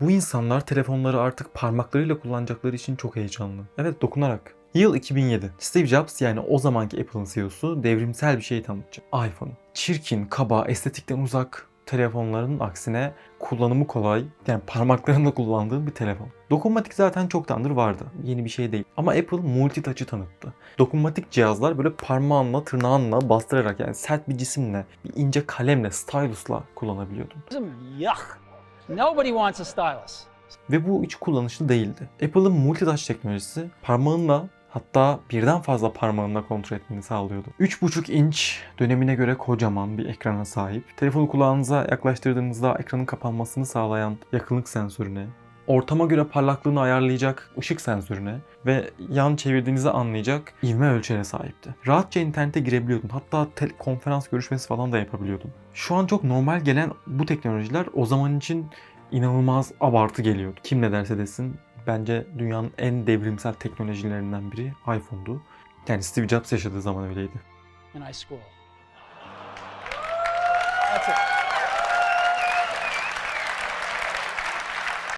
Bu insanlar telefonları artık parmaklarıyla kullanacakları için çok heyecanlı. Evet dokunarak. Yıl 2007. Steve Jobs yani o zamanki Apple'ın CEO'su devrimsel bir şey tanıtacak. iPhone. Çirkin, kaba, estetikten uzak telefonların aksine kullanımı kolay, yani parmaklarında kullandığın bir telefon. Dokunmatik zaten çoktandır vardı. Yeni bir şey değil. Ama Apple multitouch'ı tanıttı. Dokunmatik cihazlar böyle parmağınla, tırnağınla bastırarak yani sert bir cisimle, bir ince kalemle, stylusla kullanabiliyordun. Yuck. Nobody wants a stylus. Ve bu hiç kullanışlı değildi. Apple'ın multitouch teknolojisi parmağınla hatta birden fazla parmağınla kontrol etmeni sağlıyordu. 3,5 inç dönemine göre kocaman bir ekrana sahip. Telefonu kulağınıza yaklaştırdığınızda ekranın kapanmasını sağlayan yakınlık sensörüne, ortama göre parlaklığını ayarlayacak ışık sensörüne ve yan çevirdiğinizi anlayacak ivme ölçere sahipti. Rahatça internete girebiliyordun. Hatta tel- konferans görüşmesi falan da yapabiliyordun. Şu an çok normal gelen bu teknolojiler o zaman için inanılmaz abartı geliyordu. Kim ne derse desin bence dünyanın en devrimsel teknolojilerinden biri iPhone'du. Yani Steve Jobs yaşadığı zaman öyleydi. high school. That's it.